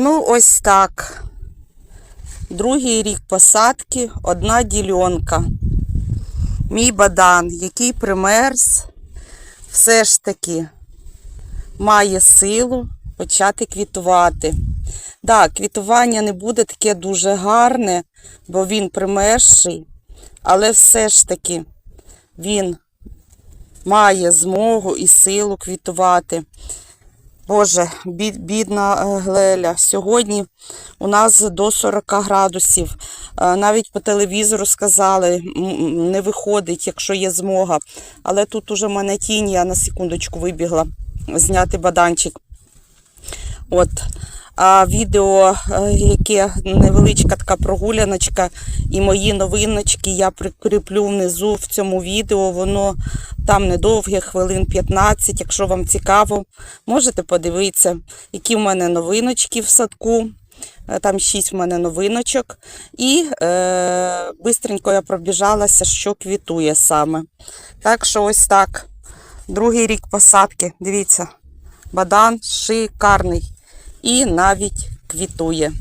Ну, ось так. Другий рік посадки, одна ділянка. Мій бадан, який примерз, все ж таки має силу почати квітувати. Так, квітування не буде таке дуже гарне, бо він примерзший, але все ж таки він має змогу і силу квітувати. Боже, бід- бідна е, Глеля. Сьогодні у нас до 40 градусів. Е, Навіть по телевізору сказали, не виходить, якщо є змога. Але тут уже в мене тінь, я на секундочку вибігла зняти баданчик. От. Відео, е, яке невеличка така прогуляночка, і мої новиночки я прикріплю внизу в цьому відео. Воно там недовге, хвилин 15. Якщо вам цікаво, можете подивитися, які в мене новиночки в садку. Е, Там 6 в мене новиночок. І е, бистренько я пробіжалася, що квітує саме. Так що ось так. Другий рік посадки. Дивіться, бадан шикарний і навіть квітує.